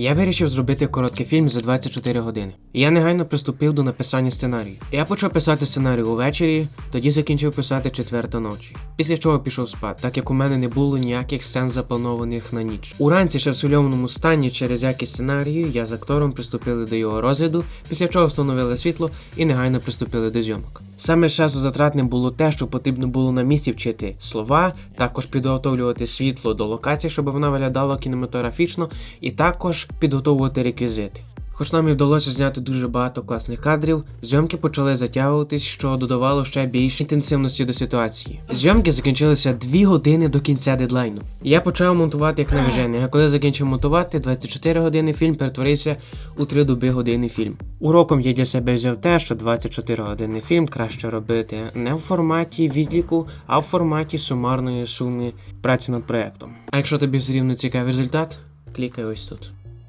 Я вирішив зробити короткий фільм за 24 години. Я негайно приступив до написання сценарію. Я почав писати сценарій увечері, тоді закінчив писати четверта ночі. Після чого пішов спати, так як у мене не було ніяких сцен запланованих на ніч. Уранці ще в сольовному стані через якість сценарію я з актором приступили до його розгляду, після чого встановили світло і негайно приступили до зйомок. Саме часозатратним було те, що потрібно було на місці вчити слова, також підготовлювати світло до локації, щоб вона виглядала кінематографічно, і також підготовувати реквізити. Хоч нам і вдалося зняти дуже багато класних кадрів, зйомки почали затягуватись, що додавало ще більш інтенсивності до ситуації. Зйомки закінчилися 2 години до кінця дедлайну. Я почав монтувати як навіжений, а коли закінчив монтувати, 24 години фільм перетворився у 3 доби години фільм. Уроком я для себе взяв те, що 24 години фільм краще робити не в форматі відліку, а в форматі сумарної суми праці над проектом. А якщо тобі все рівно цікавий результат, клікай ось тут.